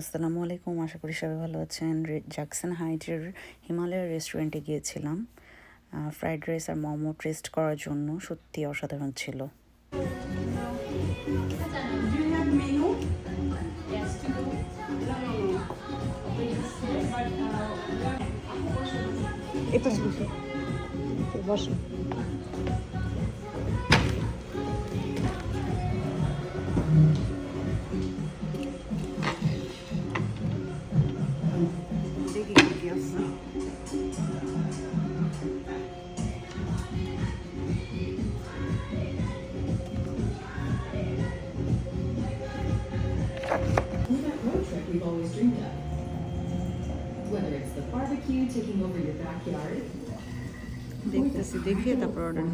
আসসালামু আলাইকুম, আশা করি সবাই ভালো আছেন। জ্যাকসন হাইটের হিমালয় রেস্টুরেন্টে গিয়েছিলাম। ফ্রাইড রাইস আর মোমো টেস্ট করার জন্য সত্যি অসাধারণ ছিল. এটা বসে। backyard দেখতেছি দেখিয়ে তারপর অর্ডার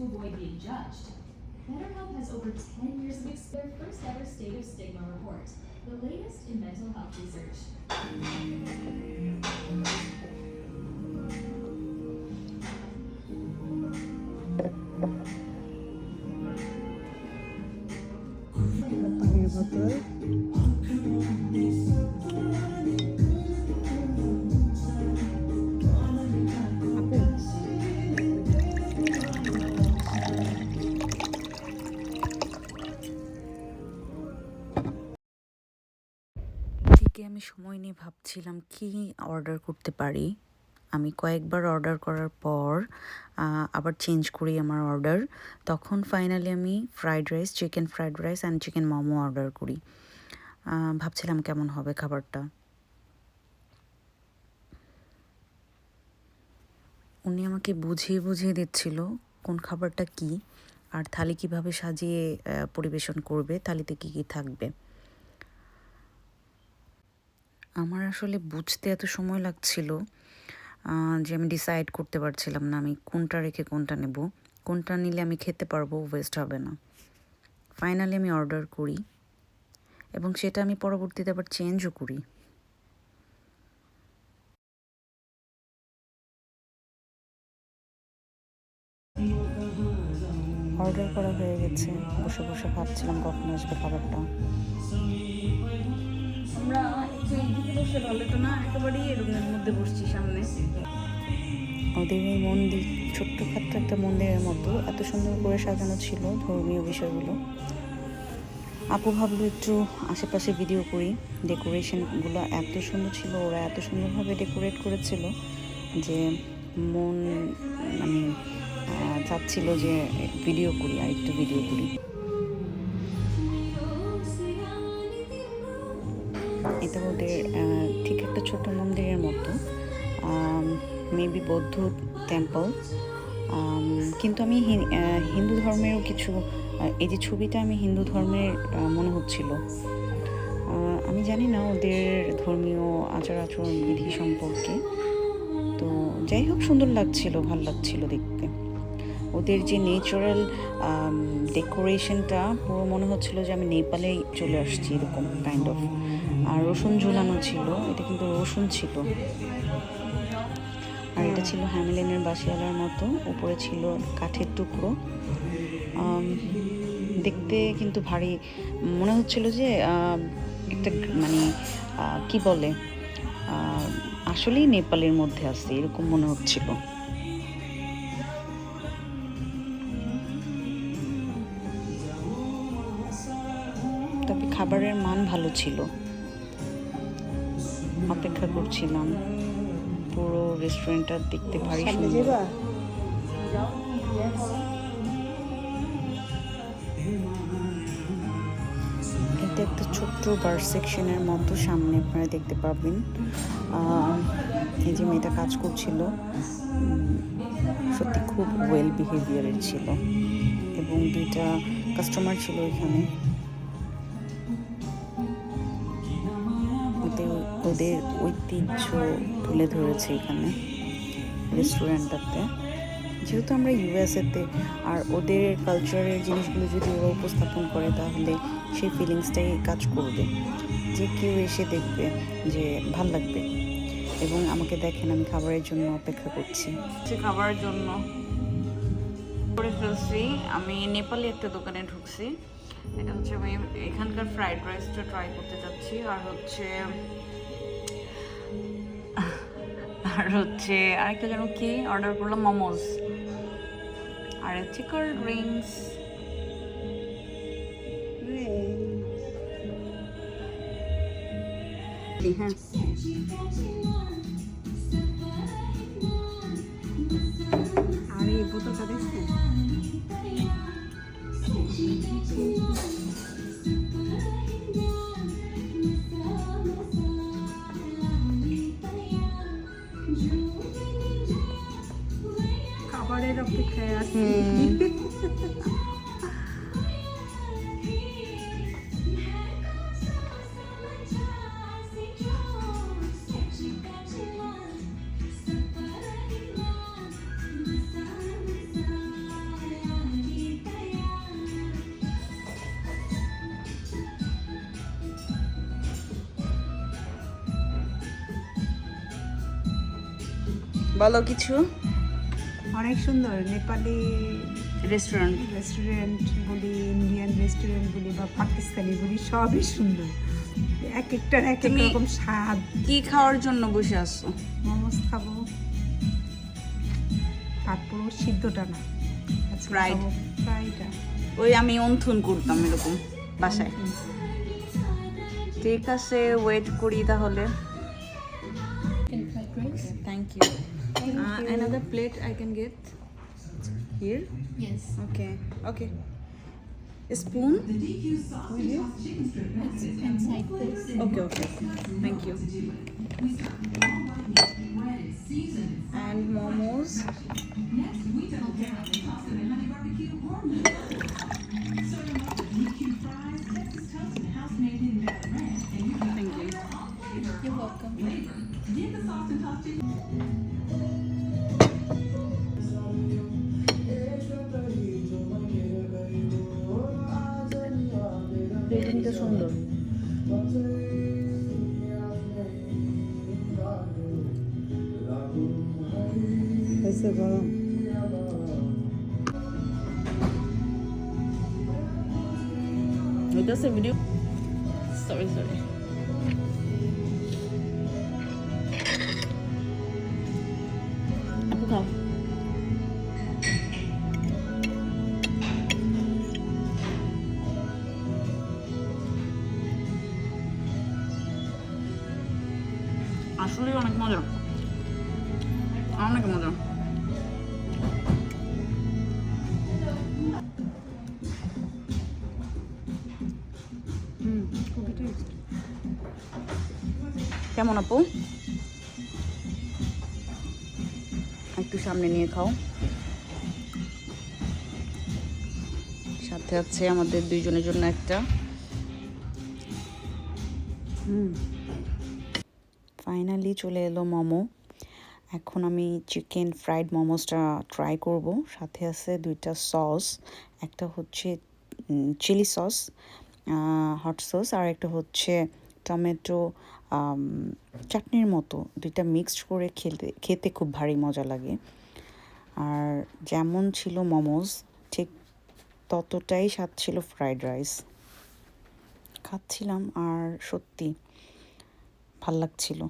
or the দিই BetterHelp has over 10 years of experience. Their first ever State of Stigma report, the latest in mental health research. ভাবছিলাম কি অর্ডার করতে পারি? আমি কয়েকবার অর্ডার করার পর আবার চেঞ্জ করি আমার অর্ডার তখন ফাইনালি আমি fried rice chicken fried rice and chicken momo order করি। ভাবছিলাম কেমন হবে খাবারটা। উনি আমাকে বুঝিয়ে বুঝিয়ে দিচ্ছিল কোন খাবারটা কি, আর থালি কীভাবে সাজিয়ে পরিবেশন করবে, থালিতে কি কি থাকবে। আমার আসলে বুঝতে এত সময় লাগছিল যে আমি ডিসাইড করতে পারছিলাম না আমি কোনটা রেখে কোনটা নেব। কোনটা নিলে আমি খেতে পারব ওয়েস্ট হবে না। ফাইনালি আমি অর্ডার করি এবং সেটা আমি পরবর্তীতে আবার চেঞ্জও করি। অর্ডার করা হয়ে গেছে। বসে বসে ভাবছিলাম কখন আসবে খাবারটা। মধ্যে বসছি সামনে ওদের এই মন্দির, ছোট্টখাট্ট একটা মন্দিরের মতো। এত সুন্দর করে সাজানো ছিল ধর্মীয় বিষয়গুলো। আপু ভাবলো একটু আশেপাশে ভিডিও করি ডেকোরেশনগুলো এত সুন্দর ছিল, ওরা এত সুন্দরভাবে ডেকোরেট করেছিল যে মন মানে চাচ্ছিল যে ভিডিও করি আর একটু ভিডিও করি। ওদের ঠিক একটা ছোট মন্দিরের মতো মেবি বৌদ্ধ টেম্পল কিন্তু আমি হিন্দু ধর্মেরও কিছু এই যে ছবিটা আমি হিন্দু ধর্মের মনে হচ্ছিল। আমি জানি না ওদের ধর্মীয় আচার আচরণ, বিধি সম্পর্কে। তো যাই হোক, সুন্দর লাগছিল, ভালো লাগছিল দেখতে। ওদের যে নেচারাল ডেকোরেশনটা পুরো মনে হচ্ছিল যে আমি নেপালেই চলে আসছি, এরকম কাইন্ড অফ আর রসুন ঝুলানো ছিল, এটা কিন্তু রসুন ছিল। আর এটা ছিল হ্যামিলেনের বাসিয়ালার মতো, উপরে ছিল কাঠের টুকরো। দেখতে কিন্তু ভারী। মনে হচ্ছিল যে একটা মানে কি বলে আসলেই নেপালের মধ্যে আছে, এরকম মনে হচ্ছিল। তবে খাবারের মান ভালো ছিল। অপেক্ষা করছিলাম। পুরো রেস্টুরেন্টটা দেখতে ভারী সুন্দর। এটা একটা ছোট্ট বার সেকশনের মতো সামনে আপনারা দেখতে পাবেন। এই যে মেয়েটা কাজ করছিল সত্যি খুব ওয়েল বিহেভিয়ারের ছিল। এবং দুইটা কাস্টমার ছিল এখানে। ওদের ঐতিহ্য তুলে ধরেছে এখানে রেস্টুরেন্টটাতে যেহেতু আমরা ইউএসএতে আর ওদের কালচারের জিনিসগুলো যদি ওরা উপস্থাপন করে, তাহলে সেই ফিলিংসটাই কাজ করবে। যে কেউ এসে দেখবে যে ভালো লাগবে। এবং আমাকে দেখেন, আমি খাবারের জন্য অপেক্ষা করছি। খাবারের জন্য করে ফেলছি, আমি নেপালি একটা দোকানে ঢুকছি। এটা হচ্ছে আমি এখানকার ফ্রাইড রাইসটা ট্রাই করতে যাচ্ছি, আর হচ্ছে আর হচ্ছে আরেকটা যেন কি? অর্ডার করলাম মোমোজ আর হচ্ছে কোল্ড ড্রিঙ্কস হ্যাঁ আর এই বোতলটা দেখছি? খাবারের অপেক্ষায় আছি বলো কিছু? অনেক সুন্দর নেপালি রেস্টুরেন্ট রেস্টুরেন্ট বলি ইন্ডিয়ান রেস্টুরেন্ট বলি বা পাকিস্তানি বলি সবই সুন্দর। এক একটার এক এক রকম স্বাদ। কি খাওয়ার জন্য বসে আসছো মোমোস খাব। তারপরও সিদ্ধটা না। Fried. ফ্রাইটা ওই আমি অন্থন করতাম এরকম বাসায়। ঠিক আছে ওয়েট করি তাহলে। Uh, another plate I can get here? Yes. okay. Okay. A spoon? Inside this. okay okay. Thank you. And momos সুন্দর। হয়েছে গরম। হইতাছে ভিডিও সরি সরি অনেক মজা। কেমন আপু? একটু সামনে নিয়ে খাও। সাথে আছে আমাদের দুইজনের জন্য একটা। হুম। ফাইনালি চলে এলো মোমো। এখন আমি চিকেন ফ্রাইড মোমোসটা ট্রাই করব। সাথে আছে দুইটা সস একটা হচ্ছে চিলি সস হট সস আর একটা হচ্ছে টমেটো চাটনির মতো। দুইটা মিক্সড করে খেতে খেতে খুব ভারী মজা লাগে। আর যেমন ছিল মোমোস ঠিক ততটাই স্বাদ ছিল ফ্রাইড রাইস খাচ্ছিলাম আর সত্যি ভালো লাগছিল।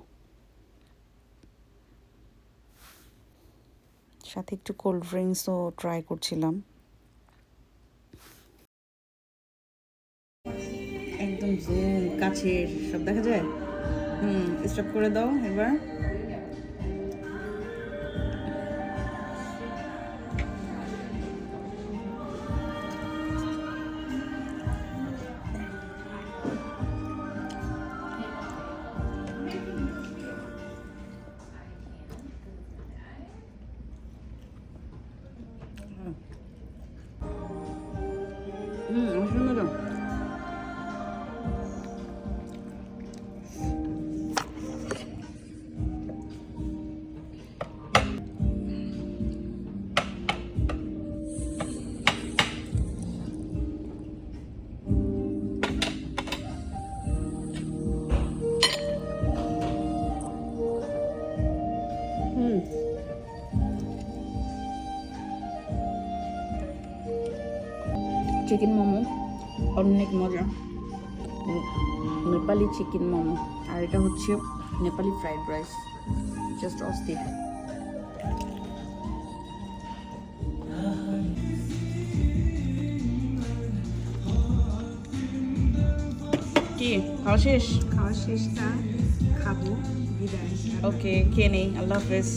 সাথে একটু কোল্ড ড্রিঙ্কসও ট্রাই করছিলাম। একদম কাছের, সব দেখা যায়? হুম স্টপ করে দাও এবার। চিকেন মোমো অনেক মজা নেপালি চিকেন মোমো আর এটা হচ্ছে নেপালি ফ্রাইড রাইস জাস্ট অস্থির। কি? খাওয়া শেষ? খাওয়া শেষটা খাব। বিদায়। ওকে খেয়ে নেই। আল্লাহ হাফেজ।